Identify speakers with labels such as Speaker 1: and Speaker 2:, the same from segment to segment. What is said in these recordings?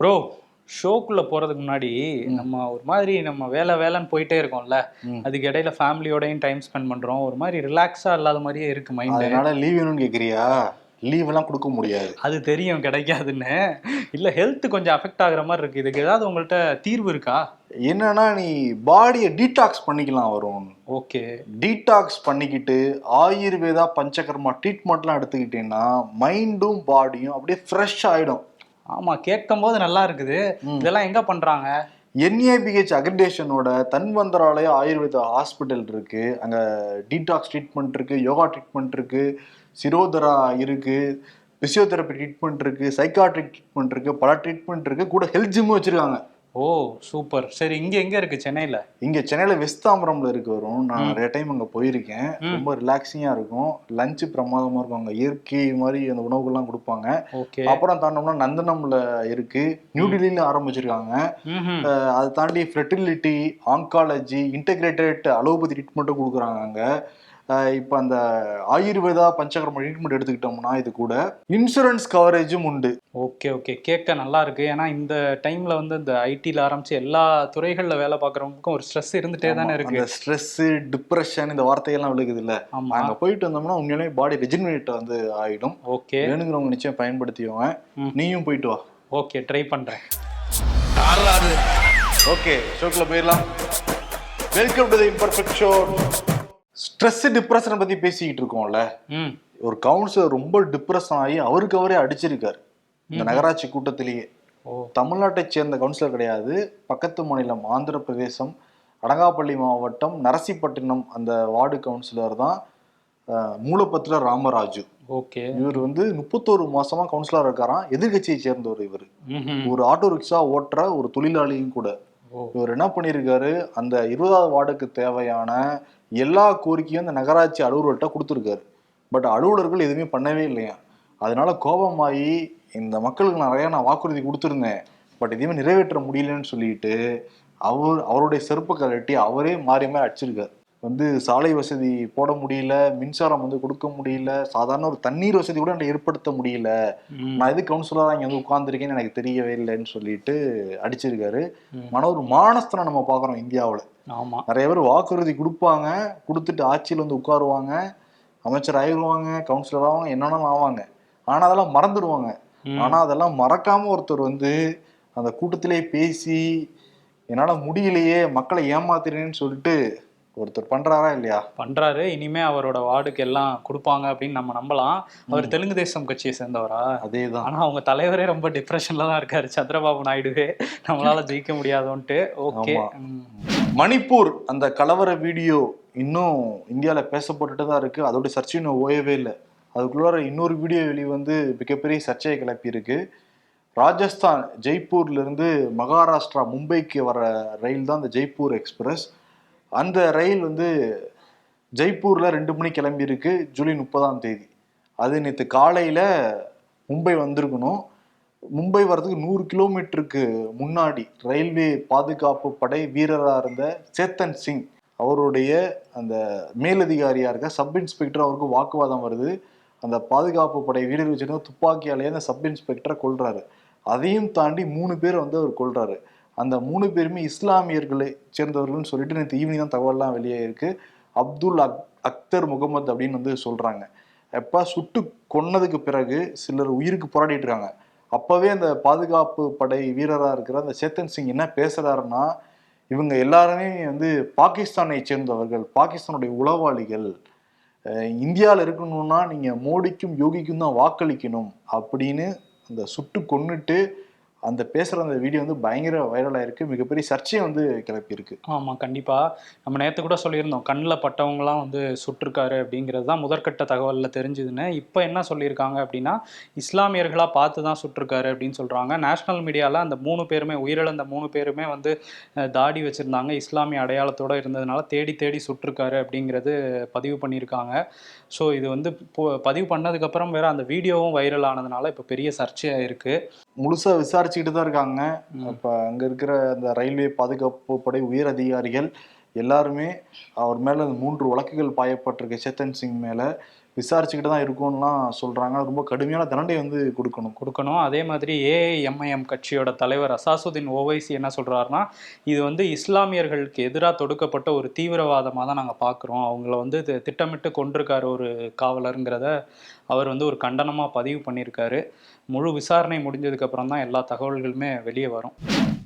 Speaker 1: Bro ஷோக்குள்ள போறதுக்கு முன்னாடி நம்ம ஒரு மாதிரி நம்ம வேலை வேலைன்னு போயிட்டே இருக்கோம்ல. அதுக்கு இடையில ஃபேமிலியோடயும் டைம் ஸ்பெண்ட் பண்றோம். ஒரு மாதிரி ரிலாக்ஸா இல்லாத மாதிரியே இருக்கு மைண்ட்
Speaker 2: அதனால லீவ் வேணும்னு கேக்குறியா? லீவ் எல்லாம் கொடுக்க முடியாது.
Speaker 1: அது தெரியும் கிடைக்காதுன்னு. இல்ல ஹெல்த் கொஞ்சம் அஃபெக்ட் ஆகுற மாதிரி இருக்கு. இதுக்கு ஏதாவது உங்கள்ட்ட தீர்வு இருக்கா?
Speaker 2: என்னன்னா நீ பாடியை டீடாக்ஸ் பண்ணிக்கலாம் வரும்
Speaker 1: ஓகே.
Speaker 2: டீடாக்ஸ் பண்ணிக்கிட்டு ஆயுர்வேதா பஞ்சகர்மா ட்ரீட்மெண்ட்லாம் எடுத்துக்கிட்டீங்கன்னா மைண்டும் பாடியும் அப்படியே ஃப்ரெஷ் ஆயிடும்.
Speaker 1: ஆமா கேட்கும் போது நல்லா இருக்குது. இதெல்லாம் எங்க பண்றாங்க?
Speaker 2: என்ஏபிஹெச் அக்ரிடேஷனோட தன்வந்தராலய ஆயுர்வேதா ஹாஸ்பிட்டல் இருக்கு. அங்க டீடாக்ஸ் ட்ரீட்மெண்ட் இருக்கு யோகா ட்ரீட்மெண்ட் இருக்கு சிரோதரா இருக்கு பிசியோதெரப்பி ட்ரீட்மெண்ட் இருக்கு சைக்காட்ரிக் ட்ரீட்மெண்ட் இருக்கு பல ட்ரீட்மெண்ட் இருக்கு. கூட ஹெல்த் ஜிம்மும் வச்சிருக்காங்க.
Speaker 1: Oh super. சரி இங்க எங்க இருக்கு? சென்னையில?
Speaker 2: இங்க சென்னையில வெஸ்தாம்பரம்ல இருக்கு வரும். நான் நிறைய டைம் அங்க போயிருக்கேன். ரொம்ப ரிலாக்ஸிங்கா இருக்கும். லஞ்ச் பிரமாதமா இருக்கும். அங்க இயற்கை மாதிரி அந்த உணவுகள்லாம் கொடுப்பாங்க. அப்புறம் தாண்டோம்னா நந்தனம்ல இருக்கு. நியூ டெல்லியில ஆரம்பிச்சிருக்காங்க. அதை தாண்டி ஃபெர்டிலிட்டி ஆங்காலஜி இன்டெகிரேட்டட் அலோபதி ட்ரீட்மெண்ட்டும் கொடுக்குறாங்க அங்க. இப்ப அந்த ஆயுர்வேதா பஞ்சகர்ம ட்ரீட்மெண்ட் எடுத்துக்கிட்டோம்னா இது கூட இன்சூரன்ஸ் கவரேஜும் உண்டு.
Speaker 1: Okay okay. கேட்க நல்லா இருக்கு. ஏன்னா இந்த டைம்ல வந்து இந்த ஐடில ஆரம்பிச்சு எல்லா துறைகள்ல வேலை பார்க்குறவங்களுக்கும் ஒரு ஸ்ட்ரெஸ் இருந்துட்டே தானே இருக்கு.
Speaker 2: ஸ்ட்ரெஸ் டிப்ரெஷன் இந்த வார்த்தையெல்லாம் விழுகுது இல்ல
Speaker 1: ஆமா.
Speaker 2: அங்க போயிட்டு வந்தோம்னா உண்மையிலேயே பாடி ரெஜினரேட் வந்து ஆயிடும்.
Speaker 1: ஓகே.
Speaker 2: வேணுங்கிறவங்க நிச்சயம் பயன்படுத்திக்கோங்க.
Speaker 1: ம்.
Speaker 2: நீயும் போயிட்டு வா.
Speaker 1: ஓகே ட்ரை பண்றேன்.
Speaker 2: ஓகே ஷோக்குள்ள போயிடலாம். Welcome to the imperfect show stress depression பத்தி பேசிக்கிட்டு இருக்கோம்ல. ஒரு கவுன்சிலர் ரொம்ப டிப்ரெஷன் ஆகி அவருக்கு அவரே அடிச்சிருக்காரு. இந்த நகராட்சி கூட்டத்திலேயே. தமிழ்நாட்டை சேர்ந்த கவுன்சிலர் கிடையாது. பக்கத்து மாநிலம் ஆந்திர பிரதேசம் அடங்காப்பள்ளி மாவட்டம் நரசிப்பட்டினம் அந்த வார்டு கவுன்சிலர் தான் அஹ், மூலப்பத்திர ராமராஜு.
Speaker 1: ஓகே.
Speaker 2: இவர் வந்து முப்பத்தோரு மாசமா கவுன்சிலர் இருக்காராம். எதிர்கட்சியை சேர்ந்தவர் இவர். ஒரு ஆட்டோ ரிக்ஷா ஓட்டுற ஒரு தொழிலாளியும் கூட. இவர் என்ன பண்ணியிருக்காரு அந்த இருபதாவது வார்டுக்கு தேவையான எல்லா கோரிக்கையும் இந்த நகராட்சி அலுவலர்கிட்ட கொடுத்துருக்காரு. பட் அலுவலர்கள் எதுவுமே பண்ணவே இல்லையா? அதனால கோபமாகி இந்த மக்களுக்கு நிறையா நான் வாக்குறுதி கொடுத்துருந்தேன். பட் எதையுமே நிறைவேற்ற முடியலன்னு சொல்லிட்டு அவர் அவருடைய செருப்பை கழட்டி அவரே மாறி மாறி அடிச்சிருக்காரு. வந்து சாலை வசதி போட முடியல மின்சாரம் வந்து கொடுக்க முடியல சாதாரண ஒரு தண்ணீர் வசதி கூட எனக்கு ஏற்படுத்த முடியல. நான் எது கவுன்சிலரா இங்க வந்து உட்கார்ந்துருக்கேன்னு எனக்கு தெரியவே இல்லைன்னு சொல்லிட்டு அடிச்சிருக்காரு.
Speaker 1: ம்.
Speaker 2: ஆனா ஒரு மானஸ்தனை நம்ம பாக்குறோம் இந்தியாவுல.
Speaker 1: ஆமா.
Speaker 2: நிறைய பேர் வாக்குறுதி கொடுப்பாங்க கொடுத்துட்டு ஆட்சியில் வந்து உட்காருவாங்க அமைச்சர் ஆயிடுவாங்க கவுன்சிலர் ஆவாங்க என்னென்ன ஆவாங்க. ஆனா அதெல்லாம் மறந்துடுவாங்க.
Speaker 1: ம்.
Speaker 2: ஆனா அதெல்லாம் மறக்காம ஒருத்தர் வந்து அந்த கூட்டத்திலே பேசி என்னால முடியலையே மக்களை ஏமாத்துறேன்னு சொல்லிட்டு ஒருத்தர் பண்றாரா இல்லையா?
Speaker 1: பண்றாரு. இனிமே அவரோட வார்டுக்கு எல்லாம் கொடுப்பாங்க அப்படின்னு நம்ம நம்பலாம். அவர் தெலுங்கு தேசம் கட்சியை சேர்ந்தவரா?
Speaker 2: அதேதான்.
Speaker 1: ஆனா அவங்க தலைவரே ரொம்ப டிப்ரெஷன்ல தான் இருக்காரு. சந்திரபாபு நாயுடுவே நம்மளால ஜெயிக்க முடியாதோன்ட்டு. ஓகே.
Speaker 2: மணிப்பூர் அந்த கலவர வீடியோ இன்னும் இந்தியால பேசப்பட்டுட்டு தான் இருக்கு. அதோட சர்ச்சை இன்னும் ஓயவே இல்லை. அதுக்குள்ளார இன்னொரு வீடியோ வெளி வந்து மிகப்பெரிய சர்ச்சையை கிளப்பி இருக்கு. ராஜஸ்தான் ஜெய்ப்பூர்ல இருந்து மகாராஷ்டிரா மும்பைக்கு வர ரயில் தான் இந்த ஜெய்ப்பூர் எக்ஸ்பிரஸ். அந்த ரயில் வந்து ஜெய்ப்பூரில் ரெண்டு மணி கிளம்பியிருக்கு ஜூலை முப்பதாம் தேதி. அது நேற்று காலையில் மும்பை வந்திருக்கணும். மும்பை வர்றதுக்கு நூறு கிலோமீட்டருக்கு முன்னாடி ரயில்வே பாதுகாப்பு படை வீரராக இருந்த சேத்தன் சிங் அவருடைய அந்த மேலதிகாரியாக இருக்க சப் இன்ஸ்பெக்டர் அவருக்கு வாக்குவாதம் வருது. அந்த பாதுகாப்பு படை வீரர் வச்சிருந்த துப்பாக்கியாலேயே அந்த சப் இன்ஸ்பெக்டரை கொள்றாரு அதையும் தாண்டி மூணு பேர் வந்து அவர் கொள்றாரு அந்த மூணு பேருமே இஸ்லாமியர்களை சேர்ந்தவர்கள்னு சொல்லிட்டு நேற்று ஈவினிங் தான் தகவல்லாம் வெளியே இருக்கு. அப்துல் அக் அக்தர் முகமது அப்படின்னு வந்து சொல்றாங்க. எப்போ சுட்டு கொன்னதுக்கு பிறகு சிலர் உயிருக்கு போராடிட்டு இருக்காங்க. அப்பவே அந்த பாதுகாப்பு படை வீரராக இருக்கிற அந்த சேத்தன் சிங் என்ன பேசுறாருன்னா இவங்க எல்லாருமே வந்து பாகிஸ்தானை சேர்ந்தவர்கள் பாகிஸ்தானுடைய உளவாளிகள். இந்தியாவில் இருக்கணும்னா நீங்கள் மோடிக்கும் யோகிக்கும் தான் வாக்களிக்கணும் அப்படின்னு அந்த சுட்டு கொன்னுட்டு அந்த பேசுற அந்த வீடியோ வந்து பயங்கர வைரலா இருக்கு மிகப்பெரிய சர்ச்சையை வந்து கிளப்பி இருக்கு
Speaker 1: ஆமா கண்டிப்பா. நம்ம நேத்து கூட சொல்லியிருந்தோம் கண்ணில் பட்டவங்கலாம் வந்து சுட்டிருக்காரு அப்படிங்கிறது தான் முதற்கட்ட தகவல்ல தெரிஞ்சுதுன்னு. இப்போ என்ன சொல்லியிருக்காங்க அப்படின்னா இஸ்லாமியர்களா பார்த்து தான் சுட்டிருக்காரு அப்படின்னு சொல்றாங்க. நேஷனல் மீடியால அந்த மூணு பேருமே உயிரிழந்த மூணு பேருமே வந்து தாடி வச்சிருந்தாங்க. இஸ்லாமிய அடையாளத்தோட இருந்ததுனால தேடி தேடி சுட்டிருக்காரு அப்படிங்கிறது பதிவு பண்ணியிருக்காங்க. ஸோ இது வந்து பதிவு பண்ணதுக்கப்புறம் வேற அந்த வீடியோவும் வைரல் ஆனதுனால இப்போ பெரிய சர்ச்சையாக இருக்கு.
Speaker 2: முழுசா விசாரிச்சுக்கிட்டு தான் இருக்காங்க. அப்ப அங்க இருக்கிற அந்த ரயில்வே பாதுகாப்பு படை உயர் அதிகாரிகள் எல்லாருமே அவர் மேல அந்த மூன்று வழக்குகள் பாயப்பட்டிருக்கு சேத்தன் சிங் மேல. விசாரிச்சுக்கிட்டு தான் இருக்கும்லாம் சொல்றாங்க ரொம்ப கடுமையான தண்டனை வந்து கொடுக்கணும்.
Speaker 1: கொடுக்கணும். அதே மாதிரி ஏஐஎம்ஐஎம் கட்சியோட தலைவர் அசாசுதீன் ஓவைசி என்ன சொல்றாருன்னா இது வந்து இஸ்லாமியர்களுக்கு எதிராக தொடுக்கப்பட்ட ஒரு தீவிரவாதமாக தான் நாங்கள் பார்க்குறோம் அவங்கள வந்து திட்டமிட்டு கொண்டிருக்காரு ஒரு காவலருங்கிறத அவர் வந்து ஒரு கண்டனமாக பதிவு பண்ணியிருக்காரு. முழு விசாரணை முடிஞ்சதுக்கப்புறம் தான் எல்லா தகவல்களுமே வெளியே வரும்.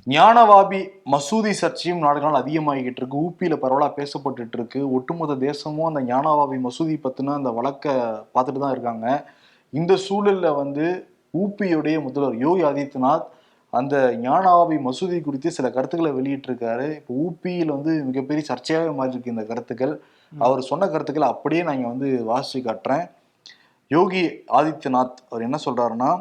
Speaker 2: ஞானவாபி மசூதி சர்ச்சையும் நாடுகள் அதிகமாகிக்கிட்டு இருக்கு. ஊப்பியில பரவலா பேசப்பட்டுட்டு இருக்கு. ஒட்டுமொத்த தேசமும் அந்த ஞானவாபி மசூதி பத்தின அந்த வழக்கை பார்த்துட்டு தான் இருக்காங்க. இந்த சூழல்ல வந்து ஊப்பியுடைய முதல்வர் யோகி ஆதித்யநாத் அந்த ஞானவாபி மசூதி குறித்து சில கருத்துக்களை வெளியிட்டிருக்காரு. இப்போ ஊப்பியில் வந்து மிகப்பெரிய சர்ச்சையாகவே மாறி இருக்கு இந்த கருத்துக்கள். அவர் சொன்ன கருத்துக்களை அப்படியே நான் இங்க வந்து வாசிச்சு காட்டுறேன். யோகி ஆதித்யநாத் அவர் என்ன சொல்றாருன்னா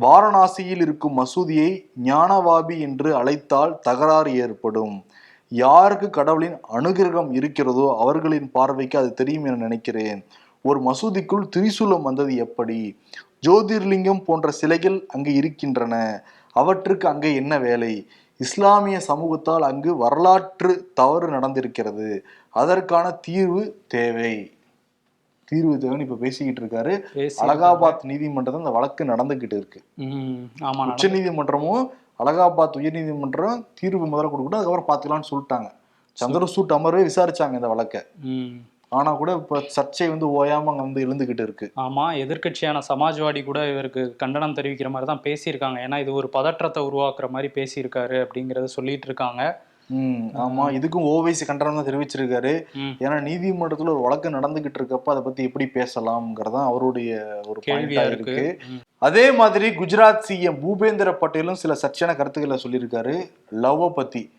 Speaker 2: வாரணாசியில் இருக்கும் மசூதியை ஞானவாபி என்று அழைத்தால் தகராறு ஏற்படும். யாருக்கு கடவுளின் அனுகிரகம் இருக்கிறதோ அவர்களின் பார்வைக்கு அது தெரியும் என நினைக்கிறேன். ஒரு மசூதிக்குள் திரிசூலம் வந்தது எப்படி? ஜோதிர்லிங்கம் போன்ற சிலைகள் அங்கு இருக்கின்றன. அவற்றுக்கு அங்கே என்ன வேலை? இஸ்லாமிய சமூகத்தால் அங்கு வரலாற்று தவறு நடந்திருக்கிறது. அதற்கான தீர்வு தேவை. தீர்வு தேவைன்னு இப்ப பேசிக்கிட்டு இருக்காரு. அலகாபாத் நீதிமன்றத்தில் அந்த வழக்கு நடந்துகிட்டு இருக்கு. உச்ச நீதிமன்றமும் அலகாபாத் உயர் நீதிமன்றம் தீர்வு முதல்ல கொடுக்கணும் அதுக்கப்புறம் பார்த்துக்கலாம்னு சொல்லிட்டாங்க. சந்திரசூட் அமர்வே விசாரிச்சாங்க இந்த வழக்கை.
Speaker 1: ம்.
Speaker 2: ஆனா கூட இப்ப சர்ச்சை வந்து ஓயாம அங்க வந்து எழுந்துகிட்டு இருக்கு.
Speaker 1: ஆமாம் எதிர்க்கட்சியான சமாஜ்வாடி கூட இவருக்கு கண்டனம் தெரிவிக்கிற மாதிரி தான் பேசியிருக்காங்க. ஏன்னா இது ஒரு பதற்றத்தை உருவாக்குற மாதிரி பேசியிருக்காரு அப்படிங்கிறத சொல்லிட்டு இருக்காங்க.
Speaker 2: ஆமா. இதுக்கும் ஓவைசி கண்டனம் தான் தெரிவிச்சிருக்காரு. ஏன்னா நீதிமன்றத்துல ஒரு வழக்கு நடந்துகிட்டு இருக்கப்ப அதை பத்தி எப்படி பேசலாம்ங்கிறதான் அவருடைய ஒரு
Speaker 1: கேள்வியா இருக்கு.
Speaker 2: அதே மாதிரி குஜராத் சிஎம் பூபேந்திர பட்டேலும் சில சர்ச்சையான கருத்துக்களை சொல்லியிருக்காரு. லவ்வ பத்தி.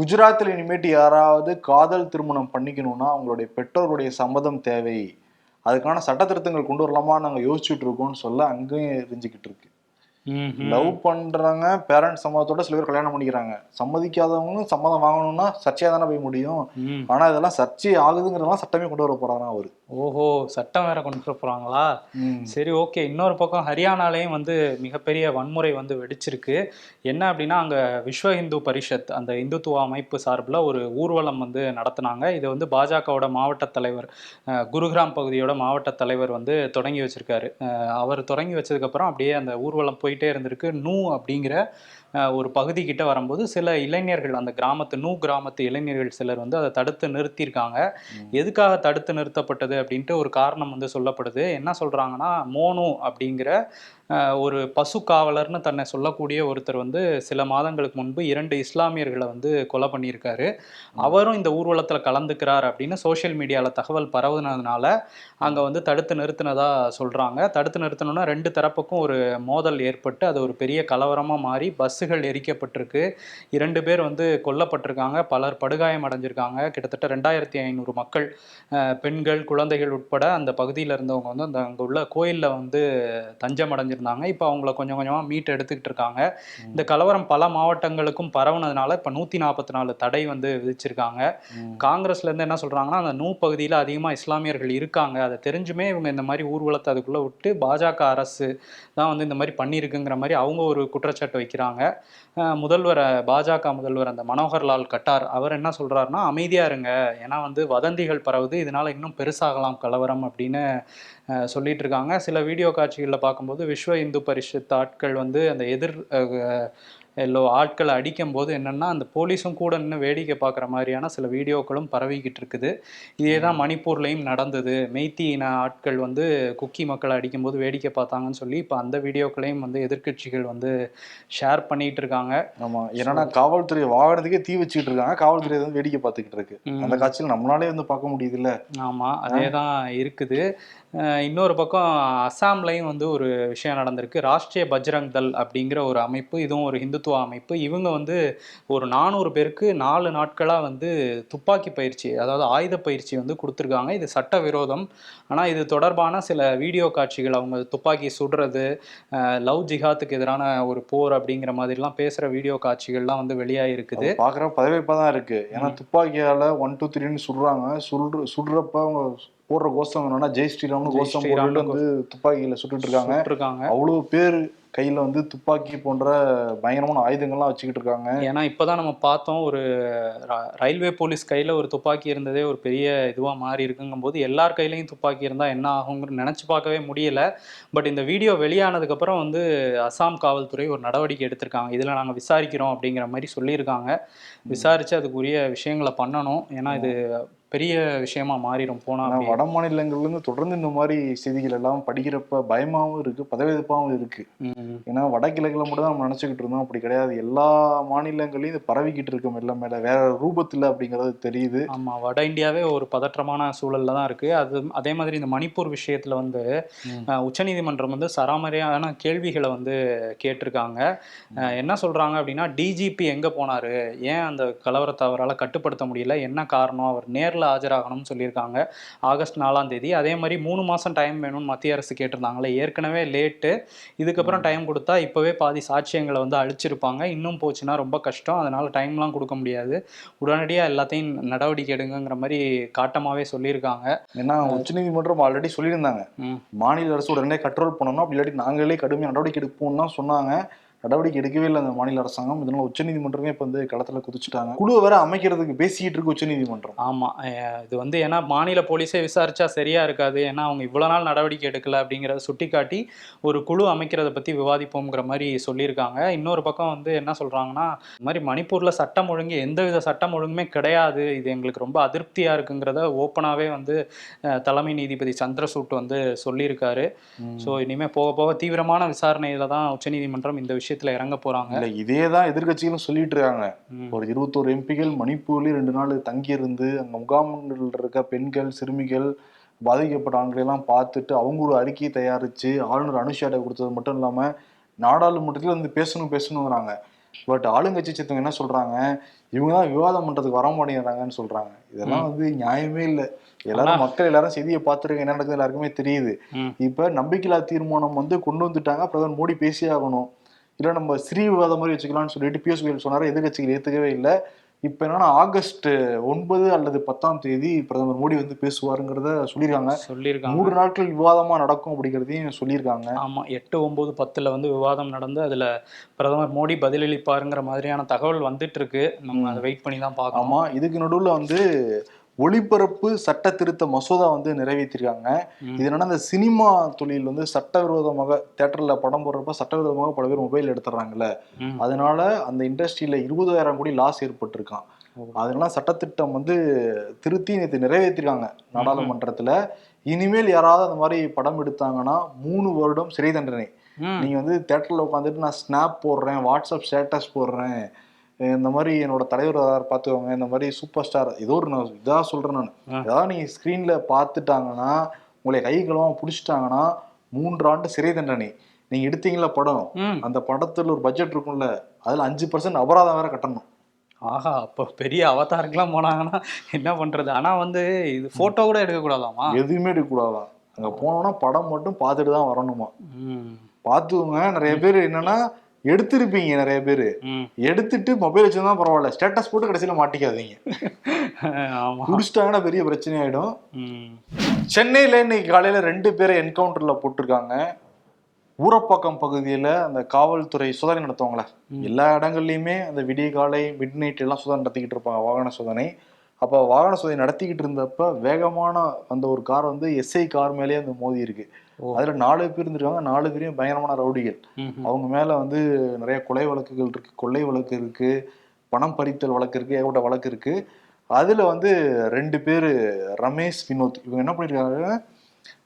Speaker 2: குஜராத்தில் இனிமேட்டு யாராவது காதல் திருமணம் பண்ணிக்கணும்னா அவங்களுடைய பெற்றோருடைய சம்மதம் தேவை. அதுக்கான சட்ட திருத்தங்கள் கொண்டு வரலாமா நாங்க யோசிச்சுட்டு இருக்கோம்னு சொல்ல அங்கேயும் எரிஞ்சுக்கிட்டு இருக்கு. லவ் பண்றாங்க பேரண்ட்ஸ் சம்மதத்தோட சில பேர் கல்யாணம் பண்ணிக்கிறாங்க. சம்மதிக்காதவங்க சம்மதம் வாங்கணும்னா சர்ச்சையா தானே போய் முடியும். ஆனா இதெல்லாம் சர்ச்சை ஆகுதுங்கிறதெல்லாம் சட்டமே கொண்டு வர போறாராம் அவரு.
Speaker 1: ஓஹோ சட்டம் வேற கொண்டு வர போறாங்களா? சரி ஓகே. இன்னொரு பக்கம் ஹரியானாலையும் வந்து மிகப்பெரிய வன்முறை வந்து வெடிச்சிருக்கு. என்ன அப்படின்னா அங்க விஸ்வ இந்து பரிஷத் அந்த இந்துத்துவ அமைப்பு சார்பில் ஒரு ஊர்வலம் வந்து நடத்துனாங்க. இதை வந்து பாஜகவோட மாவட்ட தலைவர் குருகிராம் பகுதியோட மாவட்ட தலைவர் வந்து தொடங்கி வச்சிருக்காரு. அவர் தொடங்கி வச்சதுக்கப்புறம் அப்படியே அந்த ஊர்வலம் போயிட்டே இருந்திருக்கு. நூ அப்படிங்கிற ஒரு பகுதி கிட்ட வரும்போது சில இளைஞர்கள் அந்த கிராமத்து நூ கிராமத்து இளைஞர்கள் சிலர் வந்து அதை தடுத்து நிறுத்தியிருக்காங்க. எதுக்காக தடுத்து நிறுத்தப்பட்டது அப்படின்ட்டு ஒரு காரணம் வந்து சொல்லப்படுது. என்ன சொல்றாங்கன்னா மோனு அப்படிங்கிற ஒரு பசு காவலர்னு தன்னை சொல்லக்கூடிய ஒருத்தர் வந்து சில மாதங்களுக்கு முன்பு இரண்டு இஸ்லாமியர்களை வந்து கொலை பண்ணியிருக்காரு. அவரும் இந்த ஊர்வலத்தில் கலந்துக்கிறார் அப்படின்னு சோஷியல் மீடியாவில் தகவல் பரவுனதுனால அங்கே வந்து தடுத்து நிறுத்தினதா சொல்கிறாங்க தடுத்து நிறுத்தணும்னா ரெண்டு தரப்புக்கும் ஒரு மோதல் ஏற்பட்டு அது ஒரு பெரிய கலவரமாக மாறி பஸ்ஸுகள் எரிக்கப்பட்டிருக்கு. இரண்டு பேர் வந்து கொல்லப்பட்டிருக்காங்க. பலர் படுகாயம் அடைஞ்சிருக்காங்க. கிட்டத்தட்ட ரெண்டாயிரத்தி ஐநூறு மக்கள் பெண்கள் குழந்தைகள் உட்பட அந்த பகுதியில் இருந்தவங்க வந்து அந்த அங்கே உள்ள கோயிலில் வந்து தஞ்சம் அடைஞ்சிருந்தாங்க. இப்போ அவங்கள கொஞ்சம் கொஞ்சமாக மீட் எடுத்துக்கிட்டு இருக்காங்க. இந்த கலவரம் பல மாவட்டங்களுக்கும் பரவுனதுனால இப்போ நூற்றி நாற்பத்தி நாலு தடை வந்து விதிச்சிருக்காங்க. காங்கிரஸ்ல இருந்து என்ன சொல்றாங்கன்னா அந்த நூ பகுதியில் அதிகமாக இஸ்லாமியர்கள் இருக்காங்க. அதை தெரிஞ்சுமே இவங்க இந்த மாதிரி ஊர்வலத்தை அதுக்குள்ள விட்டு பாஜக அரசு தான் வந்து இந்த மாதிரி பண்ணியிருக்குங்கிற மாதிரி அவங்க ஒரு குற்றச்சாட்டு வைக்கிறாங்க. முதல்வர் பாஜக முதல்வர் அந்த மனோகர்லால் கட்டார் அவர் என்ன சொல்கிறாருன்னா அமைதியாக இருங்க. ஏன்னா வந்து வதந்திகள் பரவுது. இதனால இன்னும் பெருசாகலாம் கலவரம் அப்படின்னு சொல்லிட்டு இருக்காங்க சில வீடியோ காட்சிகளில் பார்க்கும்போது விஸ்வ இந்து பரிஷத் ஆட்கள் வந்து அந்த எதிர் எல்லோ ஆட்களை அடிக்கும் போது என்னன்னா அந்த போலீஸும் கூட நின்று வேடிக்கை பார்க்குற மாதிரியான சில வீடியோக்களும் பரவிக்கிட்டு இருக்குது. இதே தான் மணிப்பூர்லேயும் நடந்தது. மெய்த்தி இன ஆட்கள் வந்து குக்கி மக்களை அடிக்கும்போது வேடிக்கை பார்த்தாங்கன்னு சொல்லி இப்போ அந்த வீடியோக்களையும் வந்து எதிர்க்கட்சிகள் வந்து ஷேர் பண்ணிட்டு இருக்காங்க.
Speaker 2: ஆமா. என்னன்னா காவல்துறை வாகனத்துக்கே தீ வச்சுக்கிட்டு இருக்காங்க. காவல்துறை வந்து வேடிக்கை பார்த்துக்கிட்டு இருக்கு. அந்த காட்சியில் நம்மளாலே வந்து பார்க்க முடியுதுல்ல.
Speaker 1: ஆமாம் அதே தான் இருக்குது. இன்னொரு பக்கம் அஸ்ஸாம்லையும் வந்து ஒரு விஷயம் நடந்திருக்கு. ராஷ்ட்ரிய பஜ்ரங் தள் அப்படிங்கிற ஒரு அமைப்பு இதுவும் ஒரு இந்துத்துவ அமைப்பு. இவங்க வந்து ஒரு நானூறு பேருக்கு நாலு நாட்களாக வந்து துப்பாக்கி பயிற்சி அதாவது ஆயுத பயிற்சி வந்து கொடுத்துருக்காங்க. இது சட்டவிரோதம். ஆனால் இது தொடர்பான சில வீடியோ காட்சிகள் அவங்க துப்பாக்கி சுடுறது லவ் ஜிஹாத்துக்கு எதிரான ஒரு போர் அப்படிங்கிற மாதிரிலாம் பேசுகிற வீடியோ காட்சிகள்லாம் வந்து வெளியாகிருக்குது
Speaker 2: அது பாக்குற பதவிப்பா தான் இருக்கு. ஏன்னா துப்பாக்கியால ஒன் டூ த்ரீன்னு சுடுறாங்க. சுடுற சுடுறப்ப அவங்க போடுற கோஷம் என்னன்னா ஜெய் ஸ்ரீராம்னு கோஷம் போட்டுட்டு வந்து துப்பாக்கியில சுட்டுட்டு இருக்காங்க.
Speaker 1: இருக்காங்க.
Speaker 2: அவ்வளவு பேர் கையில வந்து துப்பாக்கி போன்ற பயங்கரமான ஆயுதங்கள்லாம் வச்சுக்கிட்டு இருக்காங்க.
Speaker 1: ஏன்னா இப்போதான் நம்ம பார்த்தோம் ஒரு ரயில்வே போலீஸ் கையில் ஒரு துப்பாக்கி இருந்ததே ஒரு பெரிய இதுவாக மாறி இருக்குங்கும்போது எல்லார் கையிலையும் துப்பாக்கி இருந்தால் என்ன ஆகுங்கிற நினச்சி பார்க்கவே முடியல. பட் இந்த வீடியோ வெளியானதுக்கப்புறம் வந்து அசாம் காவல்துறை ஒரு நடவடிக்கை எடுத்திருக்காங்க. இதில் நாங்கள் விசாரிக்கிறோம் அப்படிங்கிற மாதிரி சொல்லியிருக்காங்க. விசாரித்து அதுக்குரிய விஷயங்களை பண்ணணும். ஏன்னா இது பெரிய விஷயமா மாறிடும் போனா.
Speaker 2: வட மாநிலங்கள்ல இருந்து தொடர்ந்து இந்த மாதிரி செய்திகள் எல்லாம் படிக்கிறப்ப பயமாவும் இருக்கு பதவியப்பாவும் இருக்கு. ஏன்னா வடகிழக்குல மட்டும் தான் நம்ம நினைச்சுக்கிட்டு இருந்தோம். அப்படி கிடையாது. எல்லா மாநிலங்களையும் இது பரவிக்கிட்டு இருக்கு மெல்ல மேல வேற ரூபத்துல அப்படிங்கறது தெரியுது.
Speaker 1: ஆமா வட இந்தியாவே ஒரு பதற்றமான சூழல்ல தான் இருக்கு. அது அதே மாதிரி இந்த மணிப்பூர் விஷயத்துல வந்து உச்சநீதிமன்றம் வந்து சராமரியான கேள்விகளை வந்து கேட்டிருக்காங்க. என்ன சொல்றாங்க அப்படின்னா டிஜிபி எங்க போனாரு? ஏன் அந்த கலவரத்தை அவரால் கட்டுப்படுத்த முடியல? என்ன காரணம்? அவர் நேர்ல ஆஜராகணும்னு சொல்லியிருக்காங்க. ஆகஸ்ட் நாலாம் தேதி. அதே மாதிரி மூணு மாசம் டைம் வேணும்னு மத்திய அரசு கேட்டிருந்தாங்களே ஏற்கனவே லேட்டு. இதுக்கப்புறம் டைம் கொடுத்தா இப்போவே பாதி சாட்சியங்களை வந்து அழிச்சிருப்பாங்க. இன்னும் போச்சுன்னா ரொம்ப கஷ்டம். அதனால டைம்லாம் கொடுக்க முடியாது. உடனடியாக எல்லாத்தையும் நடவடிக்கை எடுங்கங்கிற மாதிரி காட்டமாவே சொல்லியிருக்காங்க.
Speaker 2: ஏன்னா உச்சநீதிமன்றம் ஆல்ரெடி சொல்லியிருந்தாங்க. மாநில அரசு உடனே கண்ட்ரோல் பண்ணணும். அப்படி இல்லாட்டி நாங்களே கடுமையாக நடவடிக்கை எடுப்போம்னு சொன்னாங்க. நடவடிக்கை எடுக்கவே இல்லை அந்த மாநில அரசாங்கம். இதனால உச்சநீதிமன்றமே இப்போ வந்து களத்துல குதிச்சுட்டாங்க. குழுவை வேற அமைக்கிறதுக்கு பேசிக்கிட்டு இருக்கு உச்சநீதிமன்றம்.
Speaker 1: ஆமா. அஹ் இது வந்து ஏன்னா மாநில போலீஸே விசாரிச்சா சரியா இருக்காது. ஏன்னா அவங்க இவ்வளவு நாள் நடவடிக்கை எடுக்கல அப்படிங்கறத சுட்டிக்காட்டி ஒரு குழு அமைக்கிறத பத்தி விவாதிப்போங்கிற மாதிரி சொல்லியிருக்காங்க. இன்னொரு பக்கம் வந்து என்ன சொல்றாங்கன்னா இந்த மாதிரி மணிப்பூர்ல சட்டம் ஒழுங்கு எந்தவித சட்டம் ஒழுங்குமே கிடையாது. இது எங்களுக்கு ரொம்ப அதிருப்தியா இருக்குங்கிறத ஓப்பனாவே வந்து தலைமை நீதிபதி சந்திரசூட் வந்து சொல்லியிருக்காரு. ஸோ இனிமே போக போக தீவிரமான விசாரணையில தான் உச்சநீதிமன்றம் இந்த விஷயத்துல இறங்க போறாங்க.
Speaker 2: இல்ல இதே தான் எதிர்கட்சிகளும் சொல்லிட்டு இருக்காங்க. ஒரு இருபத்தோரு எம்பிகள் மணிப்பூர்லயும் ரெண்டு நாள் தங்கியிருந்து அங்க முகாம்களில் இருக்க பெண்கள் சிறுமிகள் பாதிக்கப்பட்ட ஆண்களை எல்லாம் பார்த்துட்டு அவங்க ஒரு அறிக்கையை தயாரிச்சு ஆளுநர் அனுஷாட்டை கொடுத்தது மட்டும் இல்லாம நாடாளுமன்றத்துல வந்து பேசணும் பேசணுங்கிறாங்க பட் ஆளுங்கட்சி சேர்த்தவங்க என்ன சொல்றாங்க? இவங்க தான் விவாதம் பண்றதுக்கு வர மாட்டேங்கிறாங்கன்னு சொல்றாங்க. இதெல்லாம் வந்து நியாயமே இல்லை. எல்லாரும் மக்கள் எல்லாரும் செய்தியை பார்த்துருக்க என்ன நடக்குது எல்லாருக்குமே தெரியுது. இப்ப நம்பிக்கையில்லா தீர்மானம் வந்து கொண்டு வந்துட்டாங்க. பிரதமர் மோடி பேசியே ஆகணும். இல்ல நம்ம ஸ்ரீ விவாதம் மாதிரி வச்சுக்கலாம்னு சொல்லிட்டு பியூஷ் கோயல் சொன்னாரு எதிர்கட்சிகள் ஏத்துக்கவே இல்லை. இப்ப என்னன்னா ஆகஸ்ட் ஒன்பது அல்லது பத்தாம் தேதி பிரதமர் மோடி வந்து பேசுவாருங்கிறத சொல்லியிருக்காங்க
Speaker 1: சொல்லியிருக்காங்க
Speaker 2: மூன்று நாட்கள் விவாதமா நடக்கும் அப்படிங்கிறதையும் சொல்லியிருக்காங்க
Speaker 1: ஆமா எட்டு ஒன்பது பத்துல வந்து விவாதம் நடந்து அதுல பிரதமர் மோடி பதிலளிப்பாருங்கிற மாதிரியான தகவல் வந்துட்டு இருக்கு. நம்ம அதை வெயிட் பண்ணி தான் பார்க்கணும்.
Speaker 2: ஆமா இதுக்கு நடுவுல வந்து ஒளிபரப்பு சட்ட திருத்த மசோதா வந்து நிறைவேற்றிருக்காங்க. இது என்னன்னா இந்த சினிமா தொழில் வந்து சட்டவிரோதமாக தேட்டர்ல படம் போடுறப்ப சட்டவிரோதமாக பல பேர் மொபைல் எடுத்துறாங்கல்ல. அதனால அந்த இண்டஸ்ட்ரியில இருபதாயிரம் கோடி லாஸ் ஏற்பட்டிருக்கான். அதனால சட்டத்திட்டம் வந்து திருத்தி நேற்று நிறைவேற்றிருக்காங்க நாடாளுமன்றத்துல இனிமேல் யாராவது அந்த மாதிரி படம் எடுத்தாங்கன்னா மூணு வருடம் சிறை தண்டனை. நீங்க வந்து தேட்டர்ல உட்காந்துட்டு நான் ஸ்னாப் போடுறேன் வாட்ஸ்அப் ஸ்டேட்டஸ் போடுறேன் இந்த மாதிரி என்னோட தலைவர் பார்த்துக்கோங்க இந்த மாதிரி சூப்பர் ஸ்டார் ஏதோ ஒரு நான் இதாக சொல்றேன் நான். ஏதாவது நீங்க ஸ்க்ரீன்ல பார்த்துட்டாங்கன்னா உங்களை கை பிடிச்சிட்டாங்கன்னா மூன்று ஆண்டு சிறை தண்டனை. நீங்க எடுத்தீங்களா படம். அந்த படத்துல ஒரு பட்ஜெட் இருக்கும்ல அதுல அஞ்சு பர்சன்ட் அபராதம் வேற கட்டணும்.
Speaker 1: ஆஹா அப்போ பெரிய அவதாருக்கெல்லாம் போனாங்கன்னா என்ன பண்றது? ஆனா வந்து இது போட்டோ கூட எடுக்க கூடாதாமா
Speaker 2: எதுவுமே எடுக்கக்கூடாதான் அங்க போனோம்னா படம் மட்டும் பார்த்துட்டு தான் வரணுமா. பார்த்துக்கோங்க நிறைய பேர் என்னன்னா எடுத்திருப்பீங்க நிறைய பேர். எடுத்துட்டு மொபைல் வச்சிருந்தா பரவாயில்ல. ஸ்டேட்டஸ் போட்டு கடைசியில மாட்டிக்காதீங்க. குடிச்சிட்டாங்கன்னா பெரிய பிரச்சனை ஆயிடும். சென்னையில இன்னைக்கு காலையில ரெண்டு பேரை என்கவுண்டர்ல போட்டிருக்காங்க. ஊரப்பாக்கம் பகுதியில அந்த காவல்துறை சோதனை நடத்துவாங்களே எல்லா இடங்கள்லயுமே அந்த விடிய காலை மிட் நைட் எல்லாம் சோதனை நடத்திக்கிட்டு இருப்பாங்க வாகன சோதனை. அப்ப வாகன சோதனை நடத்திக்கிட்டு இருந்தப்ப வேகமான அந்த ஒரு கார் வந்து எஸ்ஐ கார் மேலேயே அந்த மோதி இருக்கு
Speaker 1: ஓ.
Speaker 2: அதுல நாலு பேர் இருந்திருக்காங்க. நாலு பேரையும் பயங்கரமான ரவுடிகள். அவங்க மேல வந்து நிறைய கொலை வழக்குகள் இருக்கு. கொள்ளை வழக்கு இருக்கு. பணம் பறித்தல் வழக்கு இருக்கு. ஏகப்பட்ட வழக்கு இருக்கு. அதுல வந்து ரெண்டு பேர் ரமேஷ் வினோத். இவங்க என்ன பண்ணிருக்காங்க?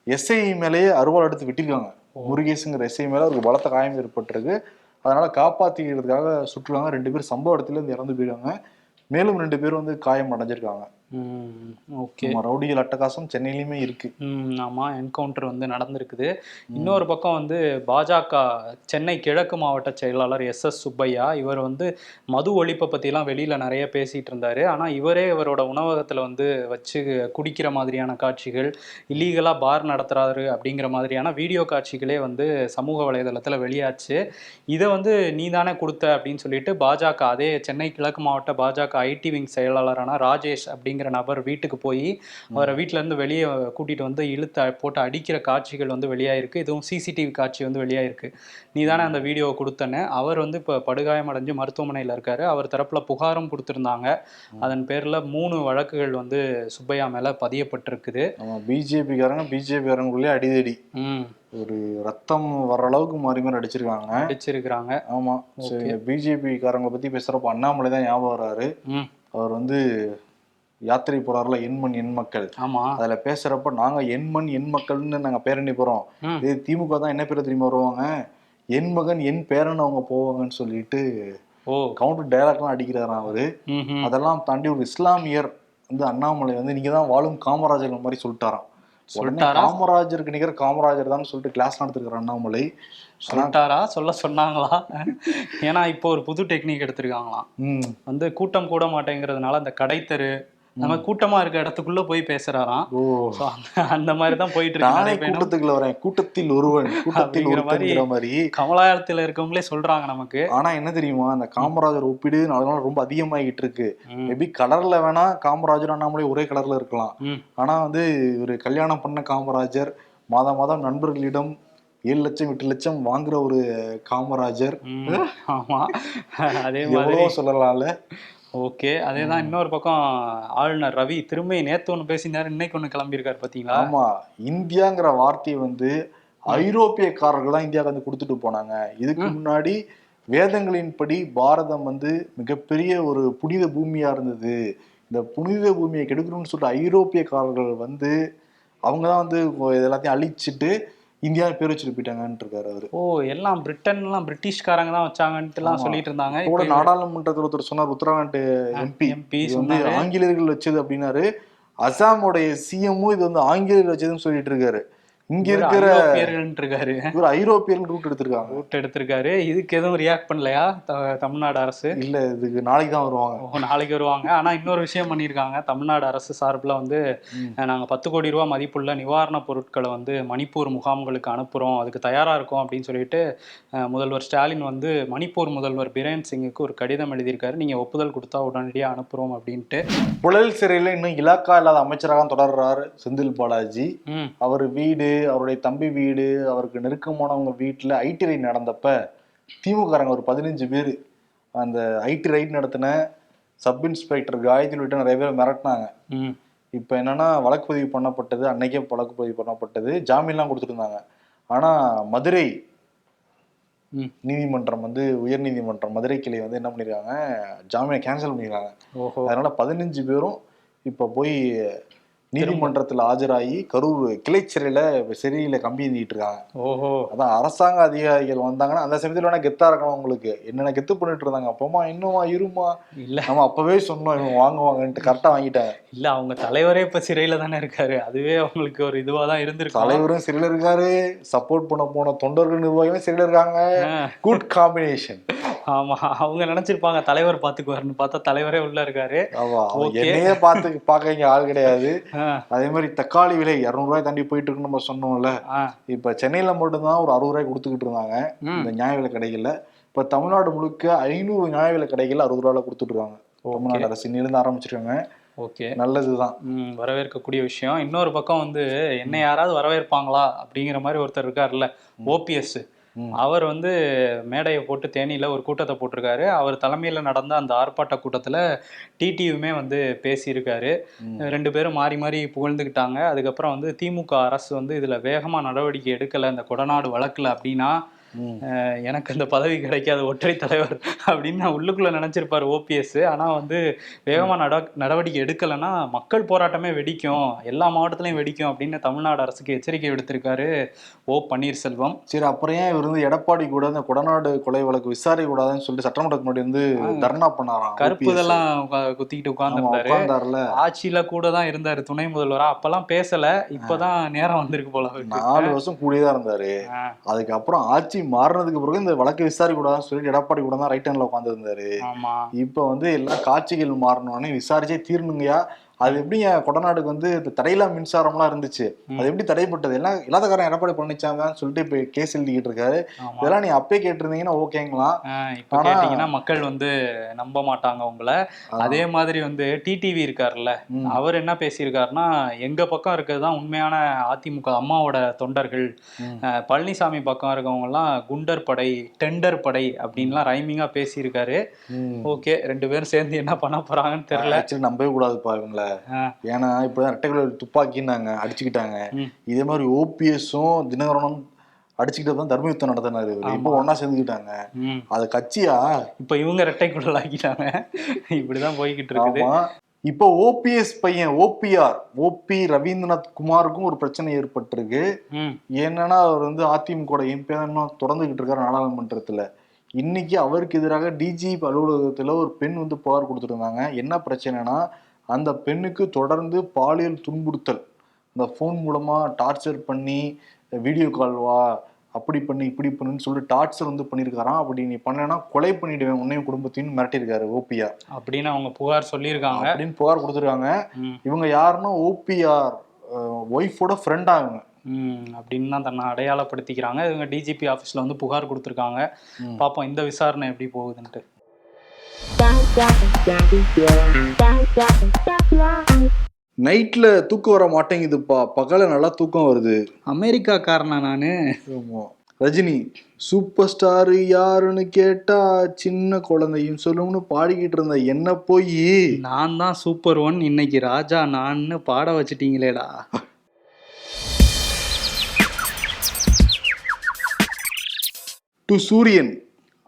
Speaker 2: எஸ்ஐ மேலேயே அருவாள் எடுத்து வெட்டிருக்காங்க. முருகேசுங்கிற எஸ்ஐ மேல ஒரு பலத்த காயம் ஏற்பட்டிருக்கு. அதனால காப்பாத்திக்கிறதுக்காக சுற்றுறாங்க ரெண்டு பேர் சம்பவ இடத்துல இருந்து இறந்து போயிருக்காங்க. மேலும் ரெண்டு பேர் வந்து காயம் அடைஞ்சிருக்காங்க.
Speaker 1: ஓகே.
Speaker 2: ரவுடிகள் அட்டகாசம் சென்னையிலுமே இருக்கு.
Speaker 1: ம் ஆமா என்கவுண்டர் வந்து நடந்திருக்குது. இன்னொரு பக்கம் வந்து பாஜக சென்னை கிழக்கு மாவட்ட செயலாளர் எஸ் எஸ் சுப்பையா இவர் வந்து மது ஒழிப்பை பற்றிலாம் வெளியில் நிறைய பேசிகிட்டு இருந்தார். ஆனால் இவரே இவரோட உணவகத்தில் வந்து வச்சு குடிக்கிற மாதிரியான காட்சிகள் இல்லீகலாக பார் நடத்துறாரு அப்படிங்கிற மாதிரியான வீடியோ காட்சிகளே வந்து சமூக வலைதளத்தில் வெளியாச்சு. இதை வந்து நீ தானே கொடுத்த அப்படின்னு சொல்லிட்டு பாஜக அதே சென்னை கிழக்கு மாவட்ட பாஜக ஐடி விங் செயலாளரான ராஜேஷ் அப்படிங்கிற அப்படிங்கிற நபர் வீட்டுக்கு போய் அவரை வீட்ல இருந்து வெளியே கூட்டிட்டு வந்து இழுத்து போட்டு அடிக்கிற காட்சிகள் வந்து வெளியாயிருக்கு. இதுவும் சிசிடிவி காட்சி வந்து வெளியாயிருக்கு. நீ தானே அந்த வீடியோவை கொடுத்தன அவர் வந்து இப்போ படுகாயமடைஞ்சு மருத்துவமனையில் இருக்காரு. அவர் தரப்புல புகாரும் கொடுத்துருந்தாங்க. அதன் பேர்ல மூணு வழக்குகள் வந்து சுப்பையா மேல பதியப்பட்டிருக்குது.
Speaker 2: பிஜேபிக்காரங்க பிஜேபிக்காரங்களுக்குள்ளே அடிதடி. ஒரு ரத்தம் வர்ற அளவுக்கு மாறி மாறி அடிச்சிருக்காங்க.
Speaker 1: அடிச்சிருக்கிறாங்க.
Speaker 2: ஆமா. பிஜேபி காரங்களை பத்தி பேசுறப்ப அண்ணாமலை தான் ஞாபகம் வர்றாரு.
Speaker 1: ம்.
Speaker 2: அவர் வந்து யாத்திரை போறாருல எண்மண் எண் மக்கள்.
Speaker 1: ஆமா.
Speaker 2: அதுல பேசுறப்ப நாங்க எண்மண் எண் மக்கள்னு நாங்க பேரணி போறோம். இது திமுக தான் என்ன பேர் தெரியுமா வருவாங்க? என் மகன் என் பேரன் அவங்க போவாங்கன்னு சொல்லிட்டு
Speaker 1: ஓ.
Speaker 2: கவுண்டர் டைலாக்லாம் அடிக்கிறாராம் அவரு. அதெல்லாம் தாண்டி ஒரு இஸ்லாமியர் வந்து அண்ணாமலை வந்து நீங்க தான் வாழும் காமராஜர் மாதிரி சொல்லிட்டாராம்? காமராஜருக்கு நிகர் காமராஜர் தான் சொல்லிட்டு கிளாஸ் நடத்துக்கிற அண்ணாமலை.
Speaker 1: சொல்லிட்டாரா? சொல்ல சொன்னாங்களா? ஏன்னா இப்போ ஒரு புது டெக்னிக் எடுத்திருக்காங்களாம். வந்து கூட்டம் கூட மாட்டேங்கிறதுனால அந்த கடைத்தெரு நம்ம கூட்டமா இருக்க இடத்துக்குள்ள போய் பேசுறாராம். அந்த மாதிரி தான் போயிட்டு இருக்கு.
Speaker 2: கூட்டத்துக்குள்ள வரேன். கூட்டத்தில் ஒருவன் கூட்டத்தில்
Speaker 1: மாதிரி கமலாலயத்துல இருக்கவங்களே சொல்றாங்க நமக்கு.
Speaker 2: ஆனா என்ன தெரியுமா? அந்த காமராஜர் ஒப்பீடு நாலு நாள் ரொம்ப அதிகமாகிட்டு இருக்கு. மேபி கலர்ல வேணா காமராஜர் அண்ணாமலை ஒரே கலர்ல இருக்கலாம். ஆனா வந்து ஒரு கல்யாணம் பண்ண காமராஜர் மாதம் மாதம் நண்பர்களிடம் ஏழு லட்சம் எட்டு லட்சம் வாங்குற ஒரு காமராஜர்.
Speaker 1: ஆமா. அதே மாதிரி.
Speaker 2: சொல்லலாம்ல.
Speaker 1: ஓகே அதேதான் இன்னொரு பக்கம் ஆளுநர் ரவி திரும்பி நேத்து ஒண்ணு பேசினாரு இன்னைக்கு ஒண்ணு கிளம்பியிருக்காரு பாத்தீங்களா?
Speaker 2: ஆமா இந்தியாங்கிற வார்த்தையை வந்து ஐரோப்பியக்காரர்கள் தான் இந்தியாவுக்கு வந்து கொடுத்துட்டு போனாங்க. இதுக்கு முன்னாடி வேதங்களின்படி பாரதம் வந்து மிகப்பெரிய ஒரு புனித பூமியா இருந்தது. இந்த புனித பூமியை கெடுக்கணும்னு சொல்லிட்டு ஐரோப்பியக்காரர்கள் வந்து அவங்க தான் வந்து இது எல்லாத்தையும் அழிச்சிட்டு இந்தியா பேர் வச்சுட்டு போயிட்டாங்கன்னு இருக்காரு அவரு.
Speaker 1: ஓ எல்லாம் பிரிட்டன்லாம் பிரிட்டிஷ்காரங்க தான் வச்சாங்கன்ட்டு எல்லாம்
Speaker 2: ஆமா.
Speaker 1: சொல்லிட்டு இருந்தாங்க
Speaker 2: கூட
Speaker 1: நாடாளுமன்றத்துல
Speaker 2: ஒருத்தர் சொன்னார் உத்தரகாண்ட் எம்பி
Speaker 1: எம்பி
Speaker 2: வந்து ஆங்கிலேயர்கள் வச்சது அப்படின்னாரு. அசாமோடைய சிஎம்மும் இது வந்து ஆங்கிலேயர் வச்சதுன்னு சொல்லிட்டு இருக்காரு இங்க இருக்கிற
Speaker 1: இருக்காரு
Speaker 2: இவர் ஐரோப்பியர்கள் ரூட் எடுத்திருக்காங்க.
Speaker 1: ரூட் எடுத்திருக்காரு. இதுக்கு எதுவும் ரியாக்ட் பண்ணலையா? தமிழ்நாடு அரசு?
Speaker 2: இல்ல இதுக்கு நாளைக்கு தான் வருவாங்க.
Speaker 1: நாளைக்கு வருவாங்க. ஆனா இன்னொரு விஷயம் பண்ணியிருக்காங்க. தமிழ்நாடு அரசு சார்பில் வந்து நாங்க பத்து கோடி ரூபாய் மதிப்புள்ள நிவாரணப் பொருட்களை வந்து மணிப்பூர் முகாம்களுக்கு அனுப்புறோம். அதுக்கு தயாரா இருக்கோம் அப்படின்னு சொல்லிட்டு முதல்வர் ஸ்டாலின் வந்து மணிப்பூர் முதல்வர் பிரேன் சிங்குக்கு ஒரு கடிதம் எழுதியிருக்காரு. நீங்க ஒப்புதல் கொடுத்தா உடனடியா அனுப்புறோம் அப்படின்ட்டு.
Speaker 2: புழல் சிறையில இன்னும் இலாக்கா இல்லாத அமைச்சராக தொடர்றாரு செந்தில் பாலாஜி. அவர் வீடு அவருடைய தம்பி வீடு அவருக்கு நெருக்கமானவங்க வீட்டுல ஐடி ரைட் நடந்தப்ப திமுககாரங்க ஒரு பதினஞ்சு பேர். அந்த ஐடி ரைட் நடத்தின சப் இன்ஸ்பெக்டர் காயத்ரி உள்ளிட்ட நிறைய பேர் மிரட்டினாங்க. இப்போ என்னன்னா வழக்கு பதிவு பண்ணப்பட்டது அன்னைக்கே வழக்கு பதிவு பண்ணப்பட்டது ஜாமீன்லாம் கொடுத்துருந்தாங்க. ஆனா மதுரை. நீதிமன்றம் வந்து உயர் நீதிமன்றம் மதுரை கிளை வந்து என்ன பண்ணிருக்காங்க ஜாமீனை கேன்சல் பண்ணிருக்காங்க.
Speaker 1: ஓஹோ.
Speaker 2: அதனால பதினஞ்சு பேரும் இப்ப போய் நீதிமன்றத்துல ஆஜராகி கரூர் கிளை சிறையில சிறையில கம்பி ஏந்திட்டு இருக்காங்க
Speaker 1: ஓஹோ.
Speaker 2: அதான் அரசாங்க அதிகாரிகள் வந்தாங்கன்னா அந்த சமயத்துல வேணா கெத்தா இருக்கணும் உங்களுக்கு. என்னென்ன கெத்து பண்ணிட்டு இருந்தாங்க? அப்பமா இன்னுமா இருமா
Speaker 1: இல்ல.
Speaker 2: நம்ம அப்பவே சொன்னோம் இவங்க வாங்குவாங்கன்ட்டு. கரெக்டா வாங்கிட்டாங்க
Speaker 1: இல்ல அவங்க தலைவரே இப்ப சிறையில தானே இருக்காரு. அதுவே அவங்களுக்கு ஒரு இதுவா தான் இருந்திருக்கும்.
Speaker 2: தலைவரும் சிறையில இருக்காரு. சப்போர்ட் பண்ண போன தொண்டர்கள் நிர்வாகிகளும் சிறையில இருக்காங்க. குட் காம்பினேஷன்
Speaker 1: ஆமா அவங்க நினைச்சிருப்பாங்க தலைவர் பாத்துக்குவாருன்னு பார்த்தா தலைவரே உள்ள இருக்காரு.
Speaker 2: ஆமா. என்னையே பார்த்து பார்க்க இங்க ஆள் கிடையாது. அதே மாதிரி தக்காளி விலை இரநூறுவாய் தாண்டி போயிட்டு இருக்குன்னு நம்ம சொன்னோம்ல. இப்ப சென்னையில மட்டும்தான் ஒரு அறுபது ரூபாய் கொடுத்துக்கிட்டு இருந்தாங்க. இந்த நியாய விலை கடைகள்ல. இப்ப தமிழ்நாடு முழுக்க ஐநூறு நியாய விலை கடைகள் அறுபது ரூபாயில கொடுத்துட்டு இருக்காங்க. தமிழ்நாடு அரசு இன்னிலிருந்து ஆரம்பிச்சிருக்காங்க.
Speaker 1: ஓகே.
Speaker 2: நல்லதுதான்.
Speaker 1: வரவேற்கக்கூடிய விஷயம். இன்னொரு பக்கம் வந்து என்ன யாராவது வரவேற்பாங்களா அப்படிங்கிற மாதிரி ஒருத்தர் இருக்காருல்ல ஓபிஎஸ். அவர் வந்து மேடையை போட்டு தேனியில ஒரு கூட்டத்தை போட்டிருக்காரு. அவர் தலைமையில நடந்த அந்த ஆர்ப்பாட்ட கூட்டத்துல டிடியுமே வந்து பேசியிருக்காரு. ரெண்டு பேரும் மாறி மாறி புகழ்ந்துக்கிட்டாங்க அதுக்கப்புறம் வந்து திமுக அரசு வந்து இதுல வேகமா நடவடிக்கை எடுக்கல. இந்த கொடநாடு வழக்குல அப்படின்னா எனக்கு இந்த பதவி கிடைக்காது ஒற்றை தலைவர் அப்படின்னு நான் உள்ளுக்குள்ள நினைச்சிருப்பாரு ஓபிஎஸ் ஆனா வந்து வேகமா நட நடவடிக்கை எடுக்கலைன்னா மக்கள் போராட்டமே வெடிக்கும். எல்லா மாவட்டத்திலையும் வெடிக்கும் அப்படின்னு தமிழ்நாடு அரசுக்கு எச்சரிக்கை விடுத்திருக்காரு ஓ பன்னீர்செல்வம்.
Speaker 2: சரி அப்புறம் ஏன் இவர் வந்து எடப்பாடி கூட இந்த கொடநாடு கொலை வழக்கு விசாரிக்க கூடாதுன்னு சொல்லிட்டு சட்டமன்றத்துக்கு முன்னாடி வந்து தர்ணா பண்ணாராம்
Speaker 1: கருப்பு. இதெல்லாம் குத்திக்கிட்டு உட்கார்ந்துருந்தாரு ஆட்சியில கூட தான் இருந்தாரு துணை முதல்வரா. அப்பெல்லாம் பேசல. இப்பதான் நேரம் வந்திருக்கு போல.
Speaker 2: நாலு வருஷம் கூடியே தான் இருந்தாரு அதுக்கப்புறம் ஆட்சி மாறினதுக்கு பிறகு இந்த வழக்கு விசாரிக்க கூடாதுன்னு சொல்லிட்டு எடப்பாடி கூட தான் ரைட் ஹேண்ட்ல
Speaker 1: ஆமா.
Speaker 2: இப்ப வந்து எல்லாம் காட்சிகள் மாறணும்னு விசாரிச்சே தீரணுங்கயா அது எப்படிங்க கொடநாடுக்கு வந்து இந்த தடையில்லா மின்சாரம்லாம் இருந்துச்சு? அது எப்படி தடைப்பட்டது? எல்லாம் இல்லாதக்காரன் எடப்பாடி பழனிசாமி சொல்லிட்டு இப்ப கேஸ் எழுதிக்கிட்டு இருக்காரு. இதெல்லாம் நீ அப்பே கேட்டிருந்தீங்கன்னா ஓகேங்களாம்.
Speaker 1: ஆஹ் இப்ப கேட்டீங்கன்னா மக்கள் வந்து நம்ப மாட்டாங்க உங்களை. அதே மாதிரி வந்து டிடிவி இருக்காருல்ல. அவர் என்ன பேசியிருக்காருன்னா எங்க பக்கம் இருக்கிறது தான் உண்மையான அதிமுக அம்மாவோட தொண்டர்கள். பழனிசாமி பக்கம் இருக்கவங்க எல்லாம் குண்டர் படை டெண்டர் படை அப்படின்லாம் ரைமிங்கா பேசியிருக்காரு. ஓகே ரெண்டு பேரும் சேர்ந்து என்ன பண்ண போறாங்கன்னு தெரியல.
Speaker 2: நம்பவே கூடாதுப்பா இவங்கள.
Speaker 1: ஆ.
Speaker 2: ஏன்னா இப்பதான் ரெட்டைக்குள்ள துப்பாக்கின்னாங்க அடிச்சுக்கிட்டாங்க. இதே மாதிரி ஓபிஎஸும் தினகரனும் அடிச்சுக்கிட்டு தான் தர்ம யுத்தம் நடத்தினாரு. இப்போ. ஒன்னா சேர்ந்துக்கிட்டாங்க. அது கட்சியா?
Speaker 1: இப்ப இவங்க ரெட்டைக்குள்ள ஆக்கிட்டாங்க. இப்படிதான் போய்கிட்டு இருக்குது.
Speaker 2: இப்போ ஓபிஎஸ் பையன் ஓபிஆர் ஓபி ரவீந்திரநாத் குமாருக்கும் ஒரு பிரச்சனை ஏற்பட்டிருக்கு. என்னன்னா அவர் வந்து அதிமுக எம்பி இன்னும் தொடர்ந்துகிட்டு இருக்காரு நாடாளுமன்றத்துல. இன்னைக்கு அவருக்கு எதிராக டிஜி அலுவலகத்துல ஒரு பெண் வந்து புகார் கொடுத்துருந்தாங்க என்ன பிரச்சனைனா அந்த பெண்ணுக்கு தொடர்ந்து பாலியல் துன்புறுத்தல். இந்த ஃபோன் மூலமா டார்ச்சர் பண்ணி வீடியோ கால் வா அப்படி பண்ணி இப்படி பண்ணுன்னு சொல்லிட்டு டார்ச்சர் வந்து பண்ணியிருக்காராம். அப்படி நீ பண்ணனா கொலை பண்ணிடுவேன். உன்னையும் குடும்பத்தையும் மிரட்டியிருக்காரு ஓபிஆர்
Speaker 1: அப்படின்னு அவங்க புகார் சொல்லியிருக்காங்க.
Speaker 2: அப்படின்னு புகார் கொடுத்துருக்காங்க. இவங்க யாருன்னா ஓபிஆர் ஒய்ஃபோட ஃப்ரெண்டா இவங்க
Speaker 1: அப்படின்னு தான் தன்னை அடையாளப்படுத்திக்கிறாங்க. இவங்க டிஜிபி ஆஃபீஸில் வந்து புகார் கொடுத்துருக்காங்க. பார்ப்போம் இந்த விசாரணை எப்படி போகுதுன்ட்டு.
Speaker 2: நைட்ல தூக்கம் வர மாட்டேங்குதுப்பா. பகல நல்லா தூக்கம் வருது.
Speaker 1: அமெரிக்காக்காரனா நான்?
Speaker 2: ஆமா. ரஜினி சூப்பர் ஸ்டார் யாருன்னு கேட்டா சின்ன குழந்தையும் சொல்லும்னு பாடிக்கிட்டு இருந்த என்ன போய்?
Speaker 1: நான் தான் சூப்பர் ஒன் இன்னைக்கு ராஜா நான்னு பாட வச்சிட்டீங்களேடா.
Speaker 2: டு சூரியன்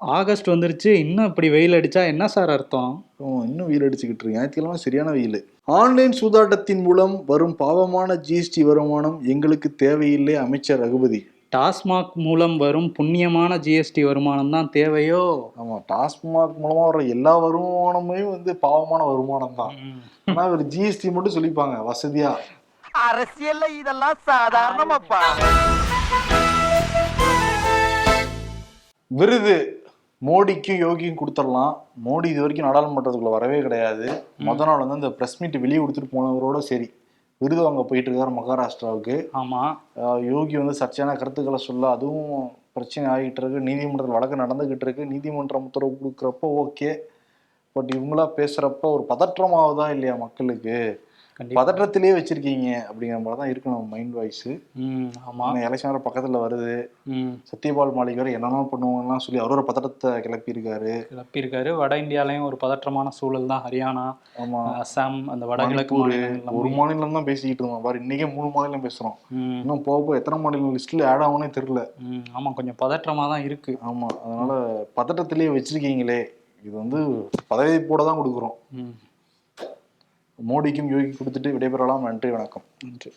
Speaker 1: ஆகஸ்ட் வந்துருச்சு இன்னும் இப்படி வெயில் அடிச்சா என்ன சார் அர்த்தம்?
Speaker 2: இன்னும் வெயில் அடிச்சுக்கிட்டு இருக்கு ஞாயிற்றுக்கிழமை சரியான வெயில். ஆன்லைன் சூதாட்டத்தின் மூலம் வரும் பாவமான ஜிஎஸ்டி வருமானம் எங்களுக்கு தேவையில்லை அமைச்சர் ரகுபதி.
Speaker 1: டாஸ்மாக் மூலம் வரும் புண்ணியமான ஜிஎஸ்டி வருமானம் தான் தேவையோ?
Speaker 2: ஆமா டாஸ்மாக் மூலமா வர எல்லா வருமானமுமே வந்து பாவமான வருமானம் தான்.
Speaker 1: ம்.
Speaker 2: ஆனா ஒரு ஜிஎஸ்டி மட்டும் சொல்லிப்பாங்க வசதியா.
Speaker 3: அரசியல்ல இதெல்லாம் சாதாரணமாப்பா.
Speaker 2: விருது. மோடிக்கும் யோகிக்கும் கொடுத்துடலாம். மோடி இது வரைக்கும் நாடாளுமன்றத்துக்குள்ள வரவே கிடையாது. முத நாள் வந்து அந்த பிரஸ் மீட் வெளியே கொடுத்துட்டு போனவரோட சரி. விருது வாங்க போயிட்டு இருக்காரு மகாராஷ்டிராவுக்கு.
Speaker 1: ஆமா.
Speaker 2: யோகி வந்து சர்ச்சையான கருத்துக்களை சொல்ல அதுவும் பிரச்சனை ஆகிட்டு இருக்கு. நீதிமன்றத்தில் வழக்கு நடந்துகிட்டு இருக்கு. நீதிமன்றம் உத்தரவு கொடுக்குறப்போ ஓகே பட் இவங்களா பேசுறப்ப ஒரு பதற்றமாவதா இல்லையா மக்களுக்கு? பதற்றத்திலேயே வச்சிருக்கீங்க அப்படிங்கிற மாதிரி தான் இருக்கு நம்ம மைண்ட் வாய்ஸ்
Speaker 1: ம் ஆமா.
Speaker 2: எலெக்ஷன் வேற பக்கத்துல வருது. சத்யபால் மாளிகை வேற என்னென்ன பண்ணுவாங்கலாம் சொல்லி அவரோட பதற்றத்தை கிளப்பியிருக்காரு.
Speaker 1: கிளப்பியிருக்காரு. வட இந்தியாலயும் ஒரு பதற்றமான சூழல் தான் ஹரியானா
Speaker 2: ஆமா.
Speaker 1: அசாம் அந்த வடகிழக்கு
Speaker 2: ஒரு. மாநிலம் தான் பேசிக்கிட்டு இருந்தோம். பாரு இன்னைக்கே மூணு மாநிலம் பேசுறோம்.
Speaker 1: ம்.
Speaker 2: இன்னும் போக போக எத்தனை மாநிலம் லிஸ்ட்ல ஆட் ஆகும்னே தெரியல.
Speaker 1: ம் ஆமா கொஞ்சம் பதற்றமா தான் இருக்கு.
Speaker 2: ஆமா அதனால பதட்டத்திலேயே வச்சிருக்கீங்களே. இது வந்து பதவி போட தான் கொடுக்குறோம்.
Speaker 1: ம்.
Speaker 2: மோடிக்கும் யோகி கொடுத்துட்டு விடைபெறலாம். நன்றி வணக்கம்.
Speaker 1: நன்றி.